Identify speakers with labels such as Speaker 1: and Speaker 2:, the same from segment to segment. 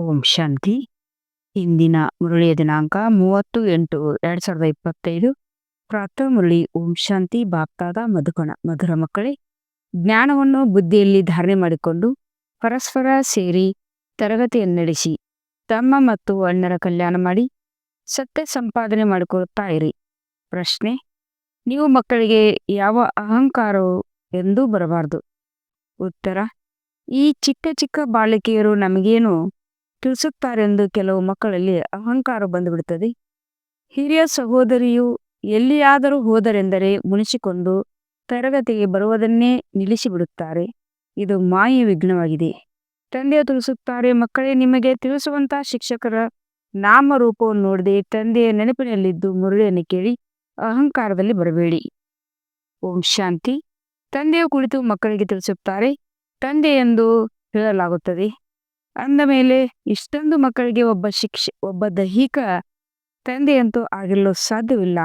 Speaker 1: ಓಂ ಶಾಂತಿ. ಇಂದಿನ ಮುರಳಿಯ ದಿನಾಂಕ ಮೂವತ್ತು ಎಂಟು ಎರಡು ಸಾವಿರದ ಇಪ್ಪತ್ತೈದು. ಪ್ರಾತಃ ಮುರಳಿ ಓಂ ಶಾಂತಿ, ಬಾಪ್ತಾದ, ಮಧುಕಣ. ಮಧುರ ಮಕ್ಕಳೇ, ಜ್ಞಾನವನ್ನು, ಬುದ್ಧಿಯಲ್ಲಿ ಧಾರಣೆ ಮಾಡಿಕೊಂಡು ಪರಸ್ಪರ ಸೇರಿ ತರಗತಿಯನ್ನು ನಡೆಸಿ ತಮ್ಮ ಮತ್ತು ಅಣ್ಣರ ಕಲ್ಯಾಣ ಮಾಡಿ ಸತ್ಯ ಸಂಪಾದನೆ ಮಾಡಿಕೊಳ್ಳುತ್ತಾ ಇರಿ. ಪ್ರಶ್ನೆ, ನೀವು ಮಕ್ಕಳಿಗೆ ಯಾವ ಅಹಂಕಾರವು ಎಂದೂ ಬರಬಾರದು. ಉತ್ತರ, ಈ ಚಿಕ್ಕ ಚಿಕ್ಕ ಬಾಲಕಿಯರು ನಮಗೇನು ತಿಳಿಸುತ್ತಾರೆಂದು ಕೆಲವು ಮಕ್ಕಳಲ್ಲಿ ಅಹಂಕಾರ ಬಂದುಬಿಡುತ್ತದೆ ಹಿರಿಯ ಸಹೋದರಿಯು ಎಲ್ಲಿಯಾದರೂ ಹೋದರೆಂದರೆ ಮುನಿಸಿಕೊಂಡು ತರಗತಿಗೆ ಬರುವುದನ್ನೇ ನಿಲ್ಲಿಸಿಬಿಡುತ್ತಾರೆ. ಇದು ಮಾಯ ವಿಘ್ನವಾಗಿದೆ. ತಂದೆಯ ತಿಳಿಸುತ್ತಾರೆ, ಮಕ್ಕಳೇ, ನಿಮಗೆ ತಿಳಿಸುವಂತಹ ಶಿಕ್ಷಕರ ನಾಮರೂಪವನ್ನು ನೋಡದೆ ತಂದೆಯ ನೆನಪಿನಲ್ಲಿದ್ದು ಮುರಳಿಯನ್ನು ಕೇಳಿ ಅಹಂಕಾರದಲ್ಲಿ ಬರಬೇಡಿ. ಓಂ ಶಾಂತಿ. ತಂದೆಯ ಕುಳಿತು ಮಕ್ಕಳಿಗೆ ತಿಳಿಸುತ್ತಾರೆ, ತಂದೆ ಎಂದು ಹೇಳಲಾಗುತ್ತದೆ. ಅಂದ ಮೇಲೆ ಇಷ್ಟೊಂದು ಮಕ್ಕಳಿಗೆ ಒಬ್ಬ ಶಿಕ್ಷೆ, ಒಬ್ಬ ದೈಹಿಕ ತಂದೆಯಂತೂ ಆಗಿರಲು ಸಾಧ್ಯವಿಲ್ಲ.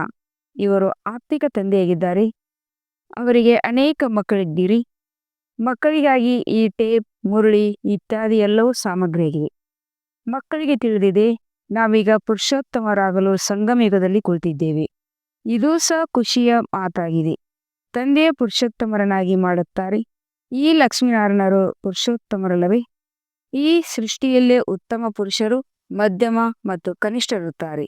Speaker 1: ಇವರು ಆರ್ಥಿಕ ತಂದೆಯಾಗಿದ್ದಾರೆ. ಅವರಿಗೆ ಅನೇಕ ಮಕ್ಕಳಿದ್ದೀರಿ. ಮಕ್ಕಳಿಗಾಗಿ ಈ ಟೇಪ್, ಮುರುಳಿ ಇತ್ಯಾದಿ ಎಲ್ಲವೂ ಸಾಮಗ್ರಿಯಾಗಿವೆ. ಮಕ್ಕಳಿಗೆ ತಿಳಿದಿದೆ, ನಾವೀಗ ಪುರುಷೋತ್ತಮರಾಗಲು ಸಂಗಮಯುಗದಲ್ಲಿ ಕುಳಿತಿದ್ದೇವೆ. ಇದೂ ಸಹ ಖುಷಿಯ ಮಾತಾಗಿದೆ. ತಂದೆಯ ಪುರುಷೋತ್ತಮರನಾಗಿ ಮಾಡುತ್ತಾರೆ. ಈ ಲಕ್ಷ್ಮೀನಾರಾಯಣರು ಪುರುಷೋತ್ತಮರಲ್ಲವೇ? ಈ ಸೃಷ್ಟಿಯಲ್ಲೇ ಉತ್ತಮ ಪುರುಷರು, ಮಧ್ಯಮ ಮತ್ತು ಕನಿಷ್ಠರಿರುತ್ತಾರೆ.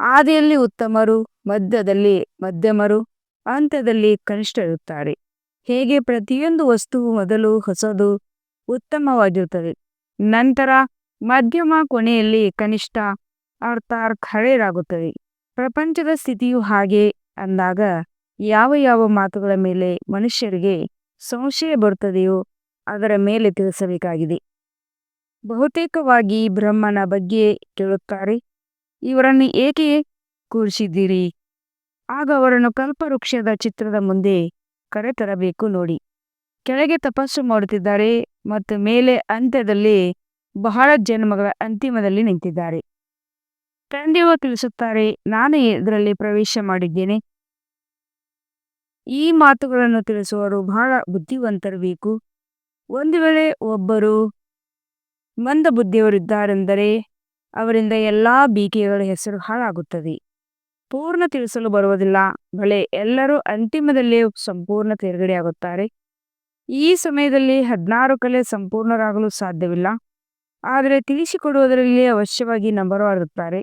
Speaker 1: ಆದಿಯಲ್ಲಿ ಉತ್ತಮರು, ಮಧ್ಯದಲ್ಲಿ ಮಧ್ಯಮರು, ಅಂತ್ಯದಲ್ಲಿ ಕನಿಷ್ಠರಿರುತ್ತಾರೆ. ಹೇಗೆ ಪ್ರತಿಯೊಂದು ವಸ್ತುವು ಮೊದಲು ಹೊಸದು, ಉತ್ತಮವಾಗಿರುತ್ತದೆ. ನಂತರ ಮಧ್ಯಮ ಕೊನೆಯಲ್ಲಿ ಕನಿಷ್ಠ ಅರ್ಥಾರ್ ಹಳೆಯರಾಗುತ್ತದೆ. ಪ್ರಪಂಚದ ಸ್ಥಿತಿಯು ಹಾಗೆ ಅಂದಾಗ ಯಾವ ಯಾವ ಮಾತುಗಳ ಮೇಲೆ ಮನುಷ್ಯರಿಗೆ ಸಂಶಯ ಬರುತ್ತದೆಯೋ ಅದರ ಮೇಲೆ ತಿಳಿಸಬೇಕಾಗಿದೆ. ಬಹುತೇಕವಾಗಿ ಬ್ರಹ್ಮನ ಬಗ್ಗೆ ಕೇಳುತ್ತಾರೆ. ಇವರನ್ನು ಏಕೆ ಕೂರಿಸಿದ್ದೀರಿ? ಆಗ ಅವರನ್ನು ಕಲ್ಪವೃಕ್ಷದ ಚಿತ್ರದ ಮುಂದೆ ಕರೆತರಬೇಕು ನೋಡಿ. ಕೆಳಗೆ ತಪಸ್ಸು ಮಾಡುತ್ತಿದ್ದಾರೆ ಮತ್ತು ಮೇಲೆ ಅಂತ್ಯದಲ್ಲಿ ಬಹಳ ಜನ್ಮಗಳ ಅಂತಿಮದಲ್ಲಿ ನಿಂತಿದ್ದಾರೆ. ತಂದೆಯು ತಿಳಿಸುತ್ತಾರೆ, ನಾನು ಇದರಲ್ಲಿ ಪ್ರವೇಶ ಮಾಡಿದ್ದೇನೆ. ಈ ಮಾತುಗಳನ್ನು ತಿಳಿಸುವರು ಬಹಳ ಬುದ್ಧಿವಂತರು ಒಂದು ವೇಳೆ ಒಬ್ಬರು ಮಂದ ಬುದ್ಧಿಯವರಿದ್ದಾರೆಂದರೆ ಅವರಿಂದ ಎಲ್ಲಾ ಬೀಕೆಗಳ ಹೆಸರು ಹಾಳಾಗುತ್ತದೆ. ಪೂರ್ಣ ತಿಳಿಸಲು ಬರುವುದಿಲ್ಲ. ಬಳೆ, ಎಲ್ಲರೂ ಅಂತಿಮದಲ್ಲಿ ಸಂಪೂರ್ಣ ತೇರ್ಗಡೆಯಾಗುತ್ತಾರೆ. ಈ ಸಮಯದಲ್ಲಿ ಹದಿನಾರು ಕಲೆ ಸಂಪೂರ್ಣರಾಗಲು ಸಾಧ್ಯವಿಲ್ಲ. ಆದರೆ ತಿಳಿಸಿಕೊಡುವುದರಲ್ಲಿ ಅವಶ್ಯವಾಗಿ ನಂಬರವಾಗಿರುತ್ತಾರೆ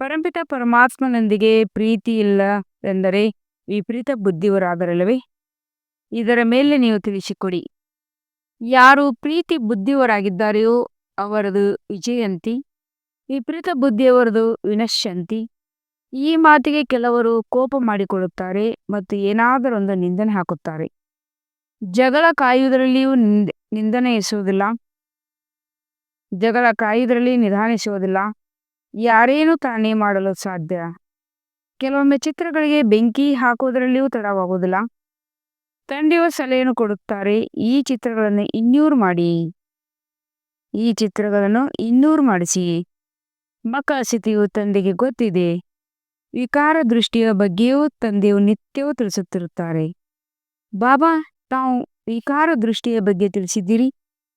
Speaker 1: ಪರಂಪಿತ ಪರಮಾತ್ಮನೊಂದಿಗೆ ಪ್ರೀತಿ ಇಲ್ಲ ಎಂದರೆ ವಿಪರೀತ ಬುದ್ಧಿವರಾದರಲ್ಲವೇ? ಇದರ ಮೇಲೆ ನೀವು ತಿಳಿಸಿಕೊಡಿ. ಯಾರು ಪ್ರೀತಿ ಬುದ್ಧಿಯವರಾಗಿದ್ದಾರೆಯೋ ಅವರದು ವಿಜಯಂತಿ, ವಿಪರೀತ ಬುದ್ಧಿಯವರದು ವಿನಶ್ಯಂತಿ. ಈ ಮಾತಿಗೆ ಕೆಲವರು ಕೋಪ ಮಾಡಿಕೊಳ್ಳುತ್ತಾರೆ ಮತ್ತು ಏನಾದರೊಂದು ನಿಂದನೆ ಹಾಕುತ್ತಾರೆ. ಜಗಳ ಕಾಯುವುದರಲ್ಲಿಯೂ ನಿಂದನೆ ಎಸುವುದಿಲ್ಲ ಜಗಳ ಕಾಯುವುದರಲ್ಲಿ ನಿಧಾನಿಸುವುದಿಲ್ಲ ಯಾರೇನು ತಾನೇ ಮಾಡಲು ಸಾಧ್ಯ. ಕೆಲವೊಮ್ಮೆ ಚಿತ್ರಗಳಿಗೆ ಬೆಂಕಿ ಹಾಕುವುದರಲ್ಲಿಯೂ ತಡವಾಗುವುದಿಲ್ಲ. ತಂದೆಯ ಸಲಹೆಯನ್ನು ಕೊಡುತ್ತಾರೆ. ಈ ಚಿತ್ರಗಳನ್ನು ಇನ್ನೂರು ಮಾಡಿ. ಈ ಚಿತ್ರಗಳನ್ನು ಇನ್ನೂರು ಮಾಡಿಸಿ. ಮಕ್ಕಳ ಸ್ಥಿತಿಯು ತಂದೆಗೆ ಗೊತ್ತಿದೆ. ವಿಕಾರ ದೃಷ್ಟಿಯ ಬಗ್ಗೆಯೂ ತಂದೆಯು ನಿತ್ಯವೂ ತಿಳಿಸುತ್ತಿರುತ್ತಾರೆ. ಬಾಬಾ, ತಾವು ವಿಕಾರ ದೃಷ್ಟಿಯ ಬಗ್ಗೆ ತಿಳಿಸಿದ್ದೀರಿ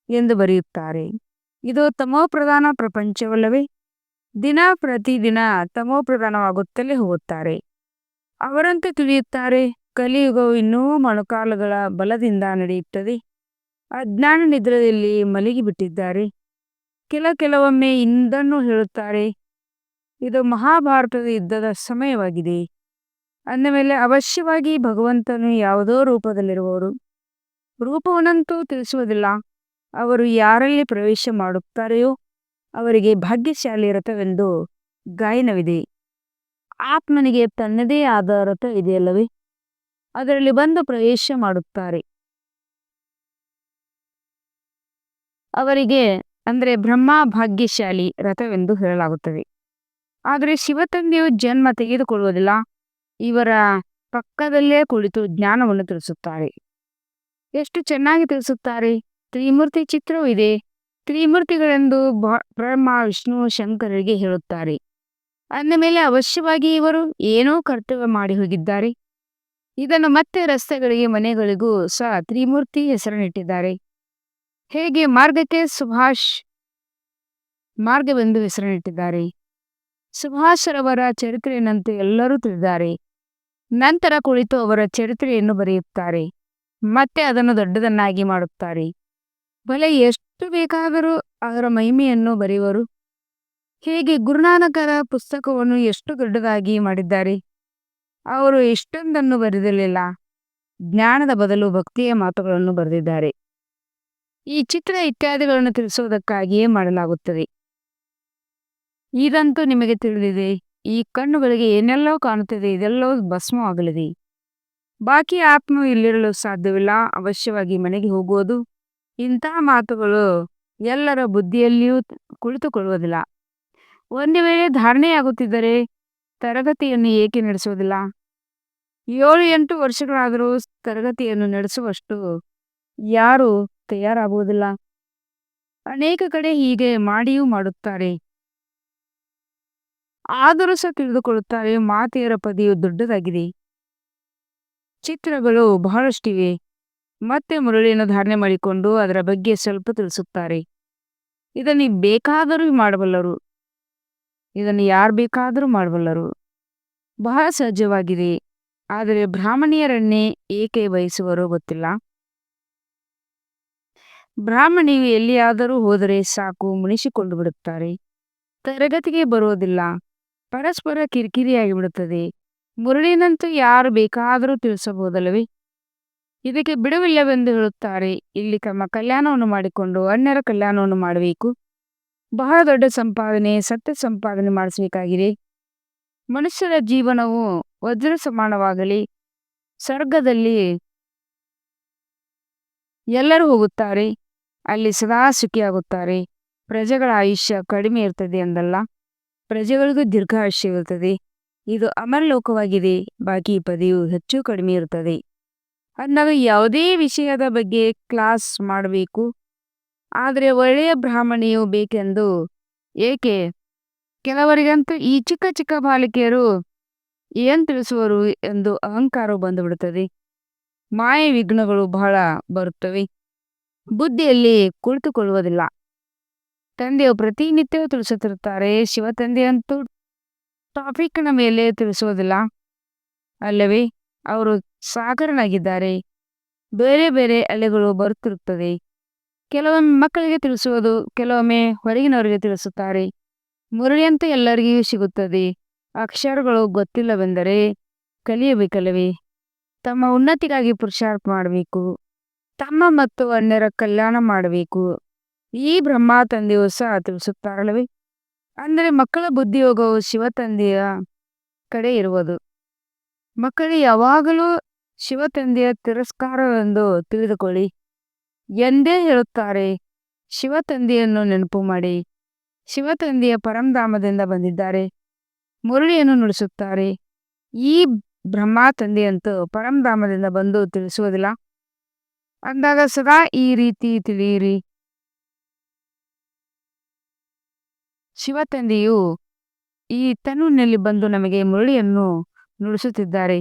Speaker 1: ಎಂದು ಬರೆಯುತ್ತಾರೆ. ಇದು ತಮೋಪ್ರಧಾನ ಪ್ರಪಂಚವಲ್ಲವೇ. ದಿನ ಪ್ರತಿದಿನ ತಮೋಪ್ರಧಾನವಾಗುತ್ತಲೇ ಹೋಗುತ್ತಾರೆ. ಅವರಂತೆ ತಿಳಿಯುತ್ತಾರೆ. ಕಲಿಯುಗವು ಇನ್ನೂ ಮೊಣಕಾಲುಗಳ ಬಲದಿಂದ ನಡೆಯುತ್ತದೆ. ಅಜ್ಞಾನ ನಿದ್ರೆಯಲ್ಲಿ ಮಲಗಿಬಿಟ್ಟಿದ್ದಾರೆ. ಕೆಲ ಕೆಲವೊಮ್ಮೆ ಇಂದನ್ನು ಹೇಳುತ್ತಾರೆ, ಇದು ಮಹಾಭಾರತದ ಯುದ್ಧದ ಸಮಯವಾಗಿದೆ. ಅಂದ ಮೇಲೆ ಅವಶ್ಯವಾಗಿ ಭಗವಂತನು ಯಾವುದೋ ರೂಪದಲ್ಲಿರುವವರು. ರೂಪವನ್ನಂತೂ ತಿಳಿಸುವುದಿಲ್ಲ. ಅವರು ಯಾರಲ್ಲಿ ಪ್ರವೇಶ ಮಾಡುತ್ತಾರೆಯೋ ಅವರಿಗೆ ಭಾಗ್ಯಶಾಲಿ ರಥವೆಂದು ಗಾಯನವಿದೆ. ಆತ್ಮನಿಗೆ ತನ್ನದೇ ಆದ ರಥ ಇದೆಯಲ್ಲವೇ ಅದರಲ್ಲಿ ಬಂದು ಪ್ರವೇಶ ಮಾಡುತ್ತಾರೆ. ಅವರಿಗೆ ಅಂದರೆ ಬ್ರಹ್ಮ ಭಾಗ್ಯಶಾಲಿ ರಥವೆಂದು ಹೇಳಲಾಗುತ್ತದೆ. ಆದರೆ ಶಿವತಂದೆಯು ಜನ್ಮ ತೆಗೆದುಕೊಳ್ಳುವುದಿಲ್ಲ. ಇವರ ಪಕ್ಕದಲ್ಲೇ ಕುಳಿತು ಜ್ಞಾನವನ್ನು ತಿಳಿಸುತ್ತಾರೆ. ಎಷ್ಟು ಚೆನ್ನಾಗಿ ತಿಳಿಸುತ್ತಾರೆ. ತ್ರಿಮೂರ್ತಿ ಚಿತ್ರವೂ ಇದೆ. ತ್ರಿಮೂರ್ತಿಗಳೆಂದು ಬ್ರಹ್ಮ, ವಿಷ್ಣು, ಶಂಕರರಿಗೆ ಹೇಳುತ್ತಾರೆ. ಅಂದ ಮೇಲೆ ಅವಶ್ಯವಾಗಿ ಇವರು ಏನೋ ಕರ್ತವ್ಯ ಮಾಡಿ ಹೋಗಿದ್ದಾರೆ. ಇದನ್ನು ಮತ್ತೆ ರಸ್ತೆಗಳಿಗೆ, ಮನೆಗಳಿಗೂ ಸಹ ತ್ರಿಮೂರ್ತಿ ಹೆಸರನ್ನಿಟ್ಟಿದ್ದಾರೆ ಹೇಗೆ ಮಾರ್ಗಕ್ಕೆ ಸುಭಾಷ್ ಮಾರ್ಗವೆಂದು ಸುಭಾಷ್ ಸುಭಾಷರವರ ಚರಿತ್ರೆಯನ್ನಂತೆ ಎಲ್ಲರೂ ತಿಳಿದ್ದಾರೆ. ನಂತರ ಕುಳಿತು ಅವರ ಚರಿತ್ರೆಯನ್ನು ಬರೆಯುತ್ತಾರೆ. ಮತ್ತೆ ಅದನ್ನು ದೊಡ್ಡದನ್ನಾಗಿ ಮಾಡುತ್ತಾರೆ. ಬಲೆ ಎಷ್ಟು ಬೇಕಾದರೂ ಅದರ ಮಹಿಮೆಯನ್ನು ಬರೆಯುವರು. ಹೇಗೆ ಗುರುನಾನಕರ ಪುಸ್ತಕವನ್ನು ಎಷ್ಟು ದೊಡ್ಡದಾಗಿ ಮಾಡಿದ್ದಾರೆ. ಅವರು ಎಷ್ಟೊಂದನ್ನು ಬರೆದಿರಲಿಲ್ಲ. ಜ್ಞಾನದ ಬದಲು ಭಕ್ತಿಯ ಮಾತುಗಳನ್ನು ಬರೆದಿದ್ದಾರೆ. ಈ ಚಿತ್ರ ಇತ್ಯಾದಿಗಳನ್ನು ತಿಳಿಸುವುದಕ್ಕಾಗಿಯೇ ಮಾಡಲಾಗುತ್ತದೆ. ಇದಂತೂ ನಿಮಗೆ ತಿಳಿದಿದೆ, ಈ ಕಣ್ಣುಗಳಿಗೆ ಏನೆಲ್ಲೋ ಕಾಣುತ್ತದೆ ಇದೆಲ್ಲವೂ ಭಸ್ಮವಾಗಲಿದೆ. ಬಾಕಿ ಆತ್ಮವು ಇಲ್ಲಿರಲು ಸಾಧ್ಯವಿಲ್ಲ, ಅವಶ್ಯವಾಗಿ ಮನೆಗೆ ಹೋಗುವುದು. ಇಂತಹ ಮಾತುಗಳು ಎಲ್ಲರ ಬುದ್ಧಿಯಲ್ಲಿಯೂ ಕುಳಿತುಕೊಳ್ಳುವುದಿಲ್ಲ. ಒಂದು ವೇಳೆ ಧಾರಣೆಯಾಗುತ್ತಿದ್ದರೆ ತರಗತಿಯನ್ನು ಏಕೆ ನಡೆಸುವುದಿಲ್ಲ? ಏಳು ಎಂಟು ವರ್ಷಗಳಾದರೂ ತರಗತಿಯನ್ನು ನಡೆಸುವಷ್ಟು ಯಾರು ತಯಾರಾಗುವುದಿಲ್ಲ. ಅನೇಕ ಕಡೆ ಹೀಗೆ ಮಾಡಿಯೂ ಮಾಡುತ್ತಾರೆ. ಆದರೂ ಸಹ ತಿಳಿದುಕೊಳ್ಳುತ್ತಾರೆ, ಮಾತೆಯರ ಪದಿಯು ದೊಡ್ಡದಾಗಿದೆ. ಚಿತ್ರಗಳು ಬಹಳಷ್ಟಿವೆ. ಮತ್ತೆ ಮುರಳಿಯನ್ನು ಧಾರಣೆ ಮಾಡಿಕೊಂಡು ಅದರ ಬಗ್ಗೆ ಸ್ವಲ್ಪ ತಿಳಿಸುತ್ತಾರೆ. ಇದನ್ನು ಬೇಕಾದರೂ ಮಾಡಬಲ್ಲರು. ಇದನ್ನು ಯಾರು ಬೇಕಾದರೂ ಮಾಡಬಲ್ಲರು. ಬಹಳ ಸಹಜವಾಗಿದೆ. ಆದರೆ ಬ್ರಾಹ್ಮಣಿಯರನ್ನೇ ಏಕೆ ಬಯಸುವರೋ ಗೊತ್ತಿಲ್ಲ. ಬ್ರಾಹ್ಮಣಿಯು ಎಲ್ಲಿಯಾದರೂ ಹೋದರೆ ಸಾಕು ಮುನಿಸಿಕೊಂಡು ಬಿಡುತ್ತಾರೆ. ತರಗತಿಗೆ ಬರುವುದಿಲ್ಲ. ಪರಸ್ಪರ ಕಿರಿಕಿರಿಯಾಗಿ ಬಿಡುತ್ತದೆ ಮುರಳಿನಂತೂ ಯಾರು ಬೇಕಾದರೂ ತಿಳಿಸಬಹುದಲ್ಲವೇ? ಇದಕ್ಕೆ ಬಿಡುವಿಲ್ಲವೆಂದು ಹೇಳುತ್ತಾರೆ. ಇಲ್ಲಿ ತಮ್ಮ ಕಲ್ಯಾಣವನ್ನು ಮಾಡಿಕೊಂಡು ಅನ್ಯರ ಕಲ್ಯಾಣವನ್ನು ಮಾಡಬೇಕು. ಬಹಳ ದೊಡ್ಡ ಸಂಪಾದನೆ, ಸತ್ಯ ಸಂಪಾದನೆ ಮಾಡಿಸಬೇಕಾಗಿದೆ. ಮನುಷ್ಯರ ಜೀವನವು ವಜ್ರ ಸಮಾನವಾಗಲಿ ಸ್ವರ್ಗದಲ್ಲಿ ಎಲ್ಲರೂ ಹೋಗುತ್ತಾರೆ, ಅಲ್ಲಿ ಸದಾ ಸುಖಿಯಾಗುತ್ತಾರೆ. ಪ್ರಜೆಗಳ ಆಯುಷ್ಯ ಕಡಿಮೆ ಇರ್ತದೆ ಎಂದಲ್ಲ ಪ್ರಜೆಗಳಿಗೂ ದೀರ್ಘಾಯುಷ್ಯ ಇರುತ್ತದೆ. ಇದು ಅಮರಲೋಕವಾಗಿದೆ, ಬಾಕಿ ಪದೆಯು ಹೆಚ್ಚು ಕಡಿಮೆ ಇರುತ್ತದೆ. ಅಂದಾಗ ಯಾವುದೇ ವಿಷಯದ ಬಗ್ಗೆ ಕ್ಲಾಸ್ ಮಾಡಬೇಕು. ಆದರೆ ಒಳ್ಳೆಯ ಬ್ರಾಹ್ಮಣಿಯು ಬೇಕೆಂದು ಏಕೆ? ಕೆಲವರಿಗಂತೂ ಈ ಚಿಕ್ಕ ಚಿಕ್ಕ ಬಾಲಿಕೆಯರು ಏನು ತಿಳಿಸುವರು ಎಂದು ಅಹಂಕಾರ ಬಂದುಬಿಡುತ್ತದೆ. ಮಾಯ ವಿಘ್ನಗಳು ಬಹಳ ಬರುತ್ತವೆ. ಬುದ್ಧಿಯಲ್ಲಿ ಕುಳಿತುಕೊಳ್ಳುವುದಿಲ್ಲ. ತಂದೆಯು ಪ್ರತಿನಿತ್ಯವೂ ತಿಳಿಸುತ್ತಿರುತ್ತಾರೆ, ಶಿವ ತಂದೆಯಂತೂ ಟಾಪಿಕ್ನ ಮೇಲೆ ತಿಳಿಸುವುದಿಲ್ಲ. ಅಲ್ಲವೇ, ಅವರು ಸಾಗರನಾಗಿದ್ದಾರೆ. ಬೇರೆ ಬೇರೆ ಅಲೆಗಳು ಬರುತ್ತಿರುತ್ತದೆ ಕೆಲವೊಮ್ಮೆ ಮಕ್ಕಳಿಗೆ ತಿಳಿಸುವುದು, ಕೆಲವೊಮ್ಮೆ ಹೊರಗಿನವರಿಗೆ ತಿಳಿಸುತ್ತಾರೆ. ಮುರಳಿಯಂತೆ ಎಲ್ಲರಿಗೂ ಸಿಗುತ್ತದೆ. ಅಕ್ಷರಗಳು ಗೊತ್ತಿಲ್ಲವೆಂದರೆ ಕಲಿಯಬೇಕಲ್ಲವೇ? ತಮ್ಮ ಉನ್ನತಿಗಾಗಿ ಪುರುಷಾರ್ಥ ಮಾಡಬೇಕು. ತಮ್ಮ ಮತ್ತು ಅನ್ಯರ ಕಲ್ಯಾಣ ಮಾಡಬೇಕು. ಈ ಬ್ರಹ್ಮ ತಂದೆಯು ಸಹ ತಿಳಿಸುತ್ತಾರಲ್ಲವೇ? ಅಂದರೆ ಮಕ್ಕಳ ಬುದ್ಧಿಯೋಗವು ಶಿವ ತಂದೆಯ ಕಡೆ ಇರುವುದು. ಮಕ್ಕಳು, ಯಾವಾಗಲೂ ಶಿವ ತಂದೆಯ ತಿರಸ್ಕಾರವೆಂದು ತಿಳಿದುಕೊಳ್ಳಿ. ಎಂದೇ ಹೇಳುತ್ತಾರೆ, ಶಿವ ತಂದೆಯನ್ನು ನೆನಪು ಮಾಡಿ. ಶಿವ ತಂದೆಯ ಪರಂಧಾಮದಿಂದ ಬಂದಿದ್ದಾರೆ. ಮುರಳಿಯನ್ನು ನುಡಿಸುತ್ತಾರೆ. ಈ ಬ್ರಹ್ಮ ತಂದೆಯಂತೂ ಪರಂಧಾಮದಿಂದ ಬಂದು ತಿಳಿಸುವುದಿಲ್ಲ. ಅಂದಾಗ ಸದಾ ಈ ರೀತಿ ತಿಳಿಯಿರಿ. ಶಿವ ತಂದೆಯು ಈ ತನುವಿನಲ್ಲಿ ಬಂದು ನಮಗೆ ಮುರಳಿಯನ್ನು ನುಡಿಸುತ್ತಿದ್ದಾರೆ.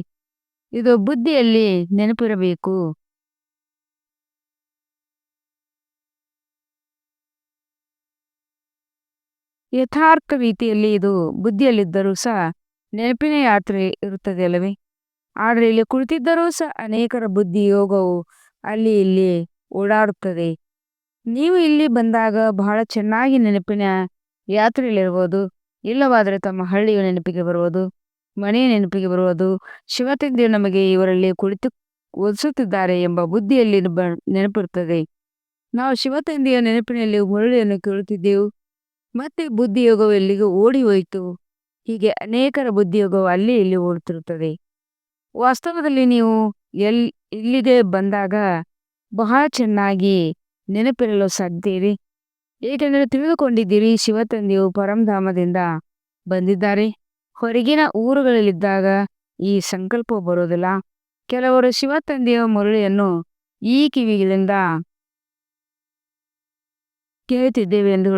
Speaker 1: ಇದು ಬುದ್ಧಿಯಲ್ಲಿ ನೆನಪಿರಬೇಕು. ಯಥಾರ್ಥ ರೀತಿಯಲ್ಲಿ ಇದು ಬುದ್ಧಿಯಲ್ಲಿದ್ದರೂ ಸಹ ನೆನಪಿನ ಯಾತ್ರೆ ಇರುತ್ತದೆ ಅಲ್ಲವೇ? ಆದರೆ ಇಲ್ಲಿ ಕುಳಿತಿದ್ದರೂ ಸಹ ಅನೇಕರ ಬುದ್ಧಿ ಯೋಗವು ಅಲ್ಲಿ ಇಲ್ಲಿ ಓಡಾಡುತ್ತದೆ. ನೀವು ಇಲ್ಲಿ ಬಂದಾಗ ಬಹಳ ಚೆನ್ನಾಗಿ ನೆನಪಿನ ಯಾತ್ರೆಯಲ್ಲಿರ್ಬೋದು. ಇಲ್ಲವಾದರೆ ತಮ್ಮ ಹಳ್ಳಿಯ ನೆನಪಿಗೆ ಬರುವುದು, ಮನೆಯ ನೆನಪಿಗೆ ಬರುವುದು ಶಿವತಂದೆಯು ನಮಗೆ ಇವರಲ್ಲಿ ಕುಳಿತು ಒದಿಸುತ್ತಿದ್ದಾರೆ ಎಂಬ ಬುದ್ಧಿಯಲ್ಲಿ ನೆನಪಿರುತ್ತದೆ. ನಾವು ಶಿವತಂದೆಯ ನೆನಪಿನಲ್ಲಿ ಮುರಳಿಯನ್ನು ಕೇಳುತ್ತಿದ್ದೆವು. ಮತ್ತೆ ಬುದ್ಧಿಯೋಗವು ಎಲ್ಲಿಗೆ ಓಡಿ ಹೋಯಿತು. ಹೀಗೆ ಅನೇಕರ ಬುದ್ಧಿಯೋಗವು ಅಲ್ಲಿ ಇಲ್ಲಿ ಓಡುತ್ತಿರುತ್ತದೆ ವಾಸ್ತವದಲ್ಲಿ ನೀವು ಎಲ್, ಇಲ್ಲಿಗೆ ಬಂದಾಗ ಬಹಳ ಚೆನ್ನಾಗಿ ನೆನಪಿರಲು ಸಾಧ್ಯರಿ ಏಕೆಂದರೆ ತಿಳಿದುಕೊಂಡಿದ್ದೀರಿ ಶಿವತಂದೆಯು ಪರಂಧಾಮದಿಂದ ಬಂದಿದ್ದಾರೆ. ಹೊರಗಿನ ಊರುಗಳಲ್ಲಿದ್ದಾಗ ಈ ಸಂಕಲ್ಪ ಬರೋದಿಲ್ಲ ಕೆಲವರು ಶಿವತಂದೆಯ ಮುರಳಿಯನ್ನು ಈ ಕಿವಿಗಳಿಂದ ಕೇಳುತ್ತಿದ್ದೇವೆ ಎಂದು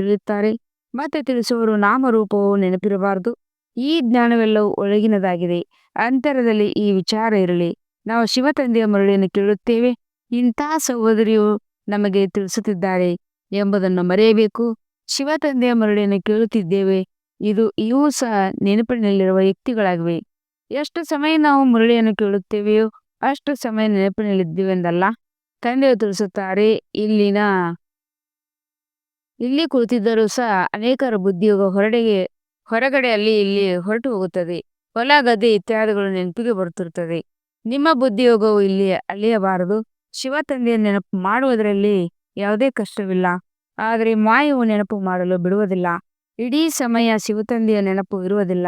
Speaker 1: ತಿಳಿಯುತ್ತಾರೆ. ಮತ್ತೆ ತಿಳಿಸುವರು ನಾಮರೂಪವು ನೆನಪಿರಬಾರದು. ಈ ಜ್ಞಾನವೆಲ್ಲವೂ ಒಳಗಿನದಾಗಿದೆ. ಅಂತರದಲ್ಲಿ ಈ ವಿಚಾರ ಇರಲಿ. ನಾವು ಶಿವತಂದೆಯ ಮರಳಿಯನ್ನು ಕೇಳುತ್ತೇವೆ. ಇಂಥ ಸಹೋದರಿಯು ನಮಗೆ ತಿಳಿಸುತ್ತಿದ್ದಾರೆ ಎಂಬುದನ್ನು ಮರೆಯಬೇಕು. ಶಿವ ತಂದೆಯ ಮರಳಿಯನ್ನು ಕೇಳುತ್ತಿದ್ದೇವೆ. ಇದು ಇವು ಸಹ ನೆನಪಿನಲ್ಲಿರುವ ವ್ಯಕ್ತಿಗಳಾಗಿವೆ. ಎಷ್ಟು ಸಮಯ ನಾವು ಮುರಳಿಯನ್ನು ಕೇಳುತ್ತೇವೆಯೋ ಅಷ್ಟು ಸಮಯ ನೆನಪಿನಲ್ಲಿದ್ದೇವೆಂದಲ್ಲ. ತಂದೆಯು ತಿಳಿಸುತ್ತಾರೆ, ಇಲ್ಲಿನ ಇಲ್ಲಿ ಕುಳಿತಿದ್ದರೂ ಸಹ ಅನೇಕರ ಬುದ್ಧಿಯೋಗ ಹೊರಡೆಗೆ ಹೊರಗಡೆ ಅಲ್ಲಿ ಇಲ್ಲಿ ಹೊರಟು ಹೋಗುತ್ತದೆ. ಹೊಲ, ಗದ್ದೆ ಇತ್ಯಾದಿಗಳು ನೆನಪಿಗೆ ಬರುತ್ತಿರುತ್ತದೆ. ನಿಮ್ಮ ಬುದ್ಧಿಯೋಗವು ಇಲ್ಲಿ ಅಲಿಯಬಾರದು ಶಿವ ತಂದೆಯ ನೆನಪು ಮಾಡುವುದರಲ್ಲಿ ಯಾವುದೇ ಕಷ್ಟವಿಲ್ಲ. ಆದರೆ ಮಾಯವು ನೆನಪು ಮಾಡಲು ಬಿಡುವುದಿಲ್ಲ. ಇಡೀ ಸಮಯ ಶಿವತಂದೆಯ ನೆನಪು ಇರುವುದಿಲ್ಲ.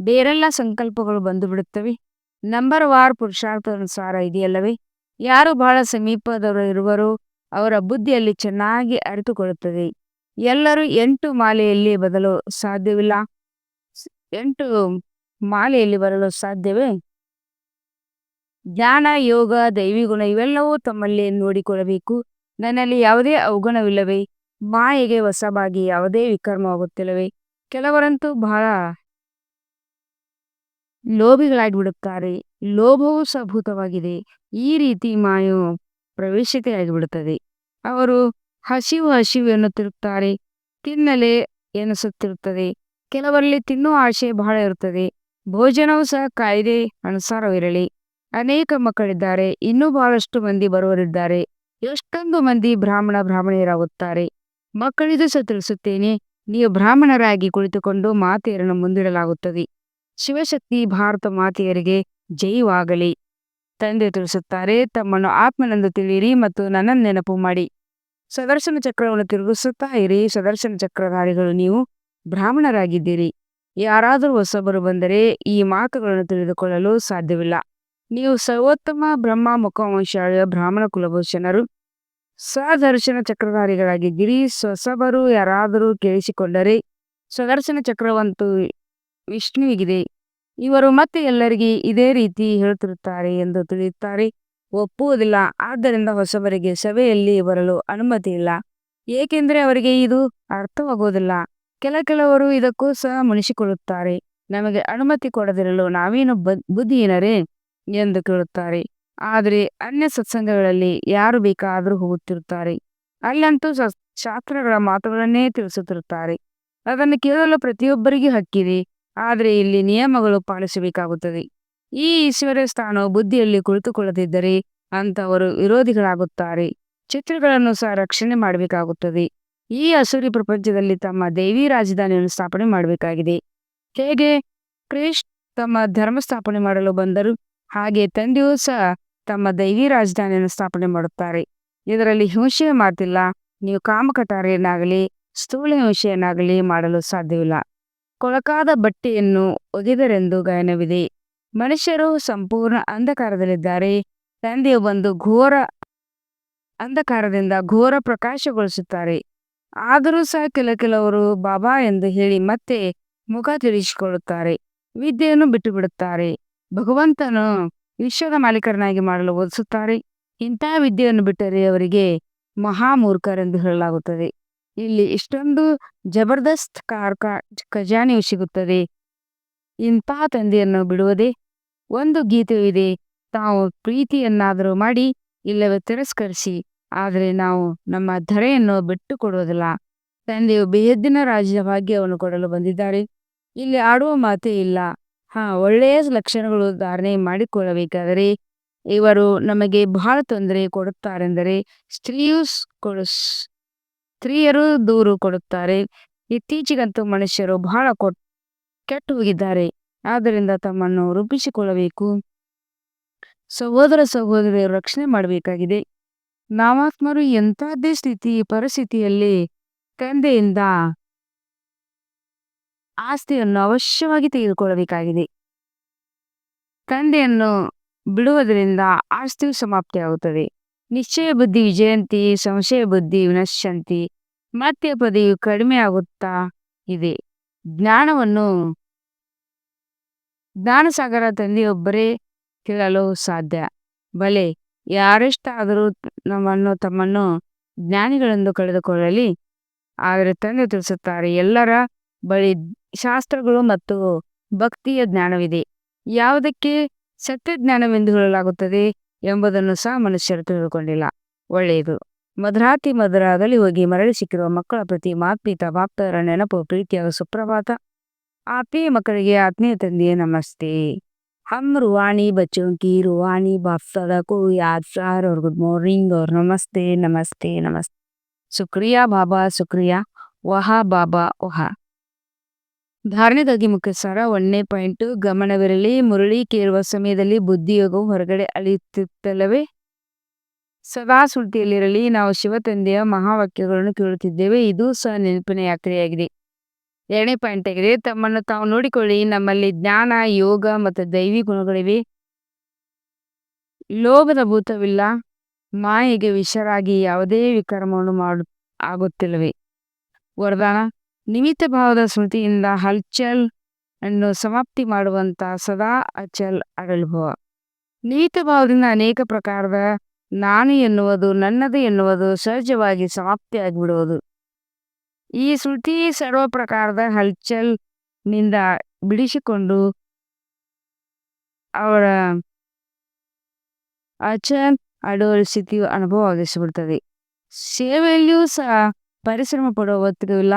Speaker 1: ಬೇರೆಲ್ಲ ಸಂಕಲ್ಪಗಳು ಬಂದು ಬಿಡುತ್ತವೆ ನಂಬರ್ ವಾರ್ ಪುರುಷಾರ್ಥಾನುಸಾರ ಇದೆಯಲ್ಲವೇ? ಯಾರು ಬಹಳ ಸಮೀಪದವರು ಇರುವರೋ ಅವರ ಬುದ್ಧಿಯಲ್ಲಿ ಚೆನ್ನಾಗಿ ಅರಿತುಕೊಳ್ಳುತ್ತದೆ. ಎಲ್ಲರೂ ಎಂಟು ಮಾಲೆಯಲ್ಲಿ ಬದಲು ಸಾಧ್ಯವಿಲ್ಲ. ಎಂಟು ಮಾಲೆಯಲ್ಲಿ ಬರಲು ಸಾಧ್ಯವೇ? ಜ್ಞಾನ, ಯೋಗ ದೈವಿಗುಣ ಇವೆಲ್ಲವೂ ತಮ್ಮಲ್ಲಿ ನೋಡಿಕೊಳ್ಳಬೇಕು. ನನ್ನಲ್ಲಿ ಯಾವುದೇ ಅವಗುಣವಿಲ್ಲವೇ? ಮಾಯೆಗೆ ಹೊಸಬಾಗಿ ಯಾವುದೇ ವಿಕರ್ಮವಾಗುತ್ತಿಲ್ಲವೇ? ಕೆಲವರಂತೂ ಬಹಳ ಲೋಭಿಗಳಾಗಿಬಿಡುತ್ತಾರೆ. ಲೋಭವೂ ಸಭೂತವಾಗಿದೆ. ಈ ರೀತಿ ಮಾಯು ಪ್ರವೇಶಿತೆಯಾಗಿಬಿಡುತ್ತದೆ ಅವರು ಹಸಿವು ಹಸಿವು ಎನ್ನುತ್ತಿರುತ್ತಾರೆ. ತಿನ್ನಲೇ ಎನಿಸುತ್ತಿರುತ್ತದೆ ಕೆಲವರಲ್ಲಿ ತಿನ್ನುವ ಆಶೆ ಬಹಳ ಇರುತ್ತದೆ. ಭೋಜನವು ಸಹ ಕಾಯ್ದೆ ಅನುಸಾರವಿರಲಿ. ಅನೇಕ ಮಕ್ಕಳಿದ್ದಾರೆ. ಇನ್ನೂ ಬಹಳಷ್ಟು ಮಂದಿ ಬರುವರಿದ್ದಾರೆ ಎಷ್ಟೊಂದು ಮಂದಿ ಬ್ರಾಹ್ಮಣ ಬ್ರಾಹ್ಮಣಿಯರಾಗುತ್ತಾರೆ. ಮಕ್ಕಳಿದು ಸಹ ತಿಳಿಸುತ್ತೇನೆ, ನೀವು ಬ್ರಾಹ್ಮಣರಾಗಿ ಕುಳಿತುಕೊಂಡು ಮಾತೆಯರನ್ನು ಮುಂದಿಡಲಾಗುತ್ತದೆ. ಶಿವಶಕ್ತಿ ಭಾರತ ಮಾತೆಯರಿಗೆ ಜೈವಾಗಲಿ ತಂದೆ ತಿಳಿಸುತ್ತಾರೆ, ತಮ್ಮನ್ನು ಆತ್ಮನೆಂದು ತಿಳಿಯಿರಿ ಮತ್ತು ನನ್ನನ್ನು ನೆನಪು ಮಾಡಿ. ಸದರ್ಶನ ಚಕ್ರವನ್ನು ತಿರುಗಿಸುತ್ತಾ ಇರಿ. ಸದರ್ಶನ ಚಕ್ರಧಾರಿಗಳು, ನೀವು ಬ್ರಾಹ್ಮಣರಾಗಿದ್ದೀರಿ. ಯಾರಾದರೂ ಹೊಸಬರು ಬಂದರೆ ಈ ಮಾತುಗಳನ್ನು ತಿಳಿದುಕೊಳ್ಳಲು ಸಾಧ್ಯವಿಲ್ಲ. ನೀವು ಸರ್ವೋತ್ತಮ ಬ್ರಹ್ಮ ಮುಖವಂಶಾಳಿಯ ಬ್ರಾಹ್ಮಣ ಕುಲಭೂಷಣರು. ಸದರ್ಶನ ಚಕ್ರಧಾರಿಗಳಾಗಿದ್ದೀರಿ. ಸೊಸಬರು ಯಾರಾದರೂ ಕೇಳಿಸಿಕೊಂಡರೆ ಸದರ್ಶನ ಚಕ್ರವಂತೂ ವಿಷ್ಣುವಿಗಿದೆ. ಇವರು ಮತ್ತೆ ಎಲ್ಲರಿಗೆ ಇದೇ ರೀತಿ ಹೇಳುತ್ತಿರುತ್ತಾರೆ ಎಂದು ತಿಳಿಯುತ್ತಾರೆ. ಒಪ್ಪುವುದಿಲ್ಲ. ಆದ್ದರಿಂದ ಹೊಸಬರಿಗೆ ಸಭೆಯಲ್ಲಿ ಬರಲು ಅನುಮತಿ ಇಲ್ಲ. ಏಕೆಂದರೆ ಅವರಿಗೆ ಇದು ಅರ್ಥವಾಗುವುದಿಲ್ಲ. ಕೆಲ ಕೆಲವರು ಇದಕ್ಕೂ ಸಹ ಮುನಿಸಿಕೊಳ್ಳುತ್ತಾರೆ. ನಮಗೆ ಅನುಮತಿ ಕೊಡದಿರಲು ನಾವೇನು ಬುದ್ಧಿಹೀನರೇ? ಎಂದು ಕೇಳುತ್ತಾರೆ. ಆದರೆ ಅನ್ಯ ಸತ್ಸಂಗಗಳಲ್ಲಿ ಯಾರು ಬೇಕಾದರೂ ಹೋಗುತ್ತಿರುತ್ತಾರೆ. ಅಲ್ಲಂತೂ ಶಾಸ್ತ್ರಗಳ ಮಾತುಗಳನ್ನೇ ತಿಳಿಸುತ್ತಿರುತ್ತಾರೆ. ಅದನ್ನು ಕೇಳಲು ಪ್ರತಿಯೊಬ್ಬರಿಗೂ ಹಕ್ಕಿದೆ. ಆದರೆ ಇಲ್ಲಿ ನಿಯಮಗಳು ಪಾಲಿಸಬೇಕಾಗುತ್ತದೆ. ಈ ಈಶ್ವರ ಸ್ಥಾನವು ಬುದ್ಧಿಯಲ್ಲಿ ಕುಳಿತುಕೊಳ್ಳದಿದ್ದರೆ ಅಂತವರು ವಿರೋಧಿಗಳಾಗುತ್ತಾರೆ. ಚಿತ್ರಗಳನ್ನು ಸಹ ರಕ್ಷಣೆ ಮಾಡಬೇಕಾಗುತ್ತದೆ. ಈ ಅಸುರಿ ಪ್ರಪಂಚದಲ್ಲಿ ತಮ್ಮ ದೇವಿ ರಾಜಧಾನಿಯನ್ನು ಸ್ಥಾಪನೆ ಮಾಡಬೇಕಾಗಿದೆ. ಹೇಗೆ? ಕ್ರಿಶ್ ತಮ್ಮ ಧರ್ಮ ಸ್ಥಾಪನೆ ಮಾಡಲು ಬಂದರು ಹಾಗೆ ತಂದೆಯೂ ಸಹ ತಮ್ಮ ದೈವಿ ರಾಜಧಾನಿಯನ್ನು ಸ್ಥಾಪನೆ ಮಾಡುತ್ತಾರೆ. ಇದರಲ್ಲಿ ಹಿಂಸೆಯ ಮಾತಿಲ್ಲ. ನೀವು ಕಾಮಕಟಾರೆಯನ್ನಾಗಲಿ, ಸ್ಥೂಲ ಹಿಂಸೆಯನ್ನಾಗಲಿ ಮಾಡಲು ಸಾಧ್ಯವಿಲ್ಲ. ಕೊಳಕಾದ ಬಟ್ಟೆಯನ್ನು ಒಗೆದರೆಂದು ಗಾಯನವಿದೆ. ಮನುಷ್ಯರು ಸಂಪೂರ್ಣ ಅಂಧಕಾರದಲ್ಲಿದ್ದಾರೆ. ತಂದೆಯು ಒಂದು ಘೋರ ಅಂಧಕಾರದಿಂದ ಘೋರ ಪ್ರಕಾಶಗೊಳಿಸುತ್ತಾರೆ. ಆದರೂ ಸಹ ಕೆಲ ಕೆಲವರು ಬಾಬಾ ಎಂದು ಹೇಳಿ ಮತ್ತೆ ಮುಖ ತಿಳಿಸಿಕೊಳ್ಳುತ್ತಾರೆ ವಿದ್ಯೆಯನ್ನು ಬಿಟ್ಟು ಬಿಡುತ್ತಾರೆ ಭಗವಂತನು ವಿಶ್ವದ ಮಾಲೀಕರನಾಗಿ ಮಾಡಲು ಓದಿಸುತ್ತಾರೆ. ಇಂತಹ ವಿದ್ಯೆಯನ್ನು ಬಿಟ್ಟರೆ ಅವರಿಗೆ ಮಹಾಮೂರ್ಖರೆಂದು ಹೇಳಲಾಗುತ್ತದೆ. ಇಲ್ಲಿ ಇಷ್ಟೊಂದು ಜಬರ್ದಸ್ತ್ ಕಾರ್ಕ ಖಜಾನೆಯು ಸಿಗುತ್ತದೆ. ಇಂತಹ ತಂದೆಯನ್ನು ಬಿಡುವುದೇ? ಒಂದು ಗೀತೆಯು ಇದೆ ತಾವು ಪ್ರೀತಿಯನ್ನಾದರೂ ಮಾಡಿ, ಇಲ್ಲವೇ ತಿರಸ್ಕರಿಸಿ. ಆದರೆ ನಾವು ನಮ್ಮ ಧರೆಯನ್ನು ಬಿಟ್ಟು ಕೊಡುವುದಿಲ್ಲ ತಂದೆಯು ಬೇಹದ್ದಿನ ರಾಜ್ಯ ಭಾಗ್ಯವನ್ನು ಕೊಡಲು ಬಂದಿದ್ದಾರೆ. ಇಲ್ಲಿ ಆಡುವ ಮಾತೇ ಇಲ್ಲ. ಹಾ, ಒಳ್ಳೆಯ ಲಕ್ಷಣಗಳು ಧಾರಣೆ ಮಾಡಿಕೊಳ್ಳಬೇಕಾದರೆ, ಇವರು ನಮಗೆ ಬಹಳ ತೊಂದರೆ ಕೊಡುತ್ತಾರೆಂದರೆ, ಸ್ತ್ರೀಯು ಕೊಡ, ಸ್ತ್ರೀಯರು ದೂರು ಕೊಡುತ್ತಾರೆ. ಇತ್ತೀಚೆಗಂತೂ ಮನುಷ್ಯರು ಬಹಳ ಕೊಟ್ ಕೆಟ್ಟು ಹೋಗಿದ್ದಾರೆ ಆದ್ದರಿಂದ ತಮ್ಮನ್ನು ರೂಪಿಸಿಕೊಳ್ಳಬೇಕು. ಸಹೋದರ ಸಹೋದರಿಯರು ರಕ್ಷಣೆ ಮಾಡಬೇಕಾಗಿದೆ. ನಾಮಾತ್ಮರು ಎಂಥದ್ದೇ ಸ್ಥಿತಿ, ಪರಿಸ್ಥಿತಿಯಲ್ಲಿ ತಂದೆಯಿಂದ ಆಸ್ತಿಯನ್ನು ಅವಶ್ಯವಾಗಿ ತೆಗೆದುಕೊಳ್ಳಬೇಕಾಗಿದೆ. ತಂದೆಯನ್ನು ಬಿಡುವುದರಿಂದ ಆಸ್ತಿಯು ಸಮಾಪ್ತಿಯಾಗುತ್ತದೆ. ನಿಶ್ಚಯ ಬುದ್ಧಿ ವಿಜಯಂತಿ, ಸಂಶಯ ಬುದ್ಧಿ ವಿನಶ್ಯಂತಿ ಮತ್ತೆ ಪದವಿಯು ಕಡಿಮೆ ಆಗುತ್ತಾ ಇದೆ. ಜ್ಞಾನವನ್ನು ಜ್ಞಾನಸಾಗರದಲ್ಲಿ ಒಬ್ಬರೇ ಕೇಳಲು ಸಾಧ್ಯ. ಬಲೆ, ಯಾರೆಷ್ಟಾದರೂ ನಮ್ಮನ್ನು ತಮ್ಮನ್ನು ಜ್ಞಾನಿಗಳೆಂದು ಕಳೆದುಕೊಳ್ಳಲಿ. ಆದರೆ ತಂದೆ ತಿಳಿಸುತ್ತಾರೆ, ಎಲ್ಲರ ಬಳಿ ಶಾಸ್ತ್ರಗಳು ಮತ್ತು ಭಕ್ತಿಯ ಜ್ಞಾನವಿದೆ. ಯಾವುದಕ್ಕೆ ಸತ್ಯ ಜ್ಞಾನವೆಂದು ಹೇಳಲಾಗುತ್ತದೆ ಎಂಬುದನ್ನು ಸಹ ಮನುಷ್ಯರು ತಿಳಿದುಕೊಂಡಿಲ್ಲ. ಒಳ್ಳೆಯದು. ಮದ್ರಾತಿ ಮದ್ರಾದಲ್ಲಿ ಹೋಗಿ ಮರಳಿ ಸಿಕ್ಕಿರುವ ಮಕ್ಕಳ ಪ್ರತಿ ಮಾತ್ಪೀತ ಭಕ್ತರ ನೆನಪು, ಪ್ರೀತಿಯ ಸುಪ್ರಭಾತ. ಆತ್ಮೀಯ ಮಕ್ಕಳಿಗೆ ಆತ್ಮೀಯ ತಂದೆಯೇ ನಮಸ್ತೆ. ಹಮ್ ರುವಾಣಿ ಬಚ್ಚೋಂಕಿ ರುವಾಣಿ ಬಾಪ್ಸದಕು ಯಾದ್ ಸಾರ್ ಅವ್ರ ಗುಡ್ ಮಾರ್ನಿಂಗ್, ಅವ್ರ ನಮಸ್ತೆ ನಮಸ್ತೆ ನಮಸ್ತೆ. ಸುಕ್ರಿಯಾ ಬಾಬಾ, ಸುಕ್ರಿಯಾ. ವಹಾ ಬಾಬಾ, ವಹಾ. ಧಾರಣೆಗಾಗಿ ಮುಖ್ಯ ಸಾರ ಒಂದನೇ ಪಾಯಿಂಟ್. ಗಮನವಿರಲಿ, ಮುರಳಿ ಕೇಳುವ ಸಮಯದಲ್ಲಿ ಬುದ್ಧಿಯೋಗವು ಹೊರಗಡೆ ಅಳಿಯುತ್ತಿತ್ತಲ್ಲವೇ? ಸದಾ ಸುಳ್ತಿಯಲ್ಲಿರಲಿ ನಾವು ಶಿವತಂದೆಯ ಮಹಾವಾಕ್ಯಗಳನ್ನು ಕೇಳುತ್ತಿದ್ದೇವೆ. ಇದು ಸಹ ನೆನಪಿನ ಯಾತ್ರೆಯಾಗಿದೆ. ಎರಡನೇ ಪಾಯಿಂಟ್ ಆಗಿದೆ, ತಮ್ಮನ್ನು ತಾವು ನೋಡಿಕೊಳ್ಳಿ. ನಮ್ಮಲ್ಲಿ ಜ್ಞಾನ, ಯೋಗ ಮತ್ತು ದೈವಿ ಗುಣಗಳಿವೆ. ಲೋಭದ ಭೂತವಿಲ್ಲ, ಮಾಯೆಗೆ ವಿಷರಾಗಿ ಯಾವುದೇ ವಿಕ್ರಮವನ್ನು ಮಾಡು, ಆಗುತ್ತಿಲ್ಲವೆ? ವರದಾನ, ನಿಮಿತ್ತ ಭಾವದ ಸ್ಮೃತಿಯಿಂದ ಹಲ್ಚಲ್ ಅನ್ನು ಸಮಾಪ್ತಿ ಮಾಡುವಂತ ಸದಾ ಅಚಲ್ ಅಡಲ್ಭವ ನಿಮಿತ್ತ ಭಾವದಿಂದ ಅನೇಕ ಪ್ರಕಾರದ ನಾನು ಎನ್ನುವುದು, ನನ್ನದು ಎನ್ನುವುದು ಸಹಜವಾಗಿ ಸಮಾಪ್ತಿ ಆಗಿಬಿಡುವುದು. ಈ ಶ್ರುತಿ ಸರ್ವ ಪ್ರಕಾರದ ಹಲ್ಚಲ್ನಿಂದ ಬಿಡಿಸಿಕೊಂಡು ಅವರ ಅಚನ್ ಅಡೋಲ್ ಸ್ಥಿತಿಯು ಅನುಭವವಾಗಿಸಿಬಿಡ್ತದೆ ಸೇವೆಯಲ್ಲಿಯೂ ಸಹ ಪರಿಶ್ರಮ ಪಡುವ ಒತ್ತಡವಿಲ್ಲ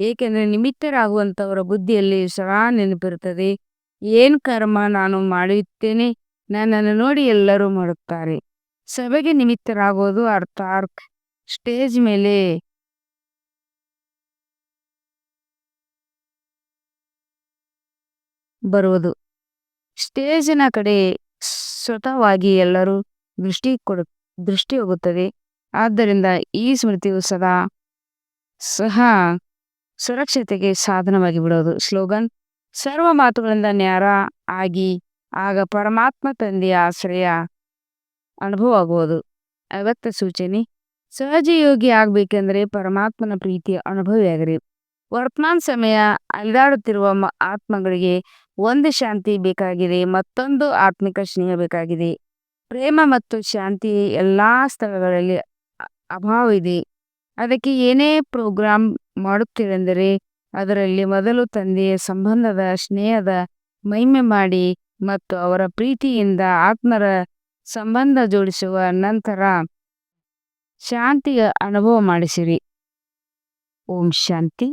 Speaker 1: ಏಕೆಂದರೆ ನಿಮಿತ್ತರಾಗುವಂಥವರ ಬುದ್ಧಿಯಲ್ಲಿ ಸದಾ ನೆನಪಿರುತ್ತದೆ. ಏನು ಕರ್ಮ ನಾನು ಮಾಡುತ್ತೇನೆ, ನನ್ನನ್ನು ನೋಡಿ ಎಲ್ಲರೂ ಮಾಡುತ್ತಾರೆ. ಸಭೆಗೆ ನಿಮಿತ್ತರಾಗೋದು ಅರ್ಥಾತ್ ಸ್ಟೇಜ್ ಮೇಲೆ ಬರುವುದು. ಸ್ಟೇಜಿನ ಕಡೆ ಸ್ವತಃವಾಗಿ ಎಲ್ಲರೂ ದೃಷ್ಟಿ ಕೊಡು, ದೃಷ್ಟಿ ಹೋಗುತ್ತದೆ. ಆದ್ದರಿಂದ ಈ ಸ್ಮೃತಿಯು ಸದಾ ಸಹ ಸುರಕ್ಷತೆಗೆ ಸಾಧನವಾಗಿ ಬಿಡೋದು ಸ್ಲೋಗನ್, ಸರ್ವ ಮಾತುಗಳಿಂದ ನ್ಯಾರ ಆಗಿ, ಆಗ ಪರಮಾತ್ಮ ತಂದೆಯ ಆಶ್ರಯ ಅನುಭವ ಆಗುವುದು ಅಗತ್ಯ ಸೂಚನೆ ಸಹಜ ಯೋಗಿ ಆಗಬೇಕೆಂದರೆ ಪರಮಾತ್ಮನ ಪ್ರೀತಿಯ ಅನುಭವಿಯಾಗಿರಿ. ವರ್ತಮಾನ ಸಮಯ ಅಲಿದಾಡುತ್ತಿರುವ ಆತ್ಮಗಳಿಗೆ ಒಂದು ಶಾಂತಿ ಬೇಕಾಗಿದೆ, ಮತ್ತೊಂದು ಆತ್ಮಿಕ ಸ್ನೇಹ ಬೇಕಾಗಿದೆ. ಪ್ರೇಮ ಮತ್ತು ಶಾಂತಿ ಎಲ್ಲಾ ಸ್ಥಳಗಳಲ್ಲಿ ಅಭಾವ ಇದೆ. ಅದಕ್ಕೆ ಏನೇ ಪ್ರೋಗ್ರಾಮ್ ಮಾಡುತ್ತೀರೆಂದರೆ ಅದರಲ್ಲಿ ಮೊದಲು ತಂದೆಯ ಸಂಬಂಧದ, ಸ್ನೇಹದ ಮಹಿಮೆ ಮಾಡಿ ಮತ್ತು ಅವರ ಪ್ರೀತಿಯಿಂದ ಆತ್ಮರ ಸಂಬಂಧ ಜೋಡಿಸುವ ನಂತರ ಶಾಂತಿಯ ಅನುಭವ ಮಾಡಿಸಿರಿ. ಓಂ ಶಾಂತಿ.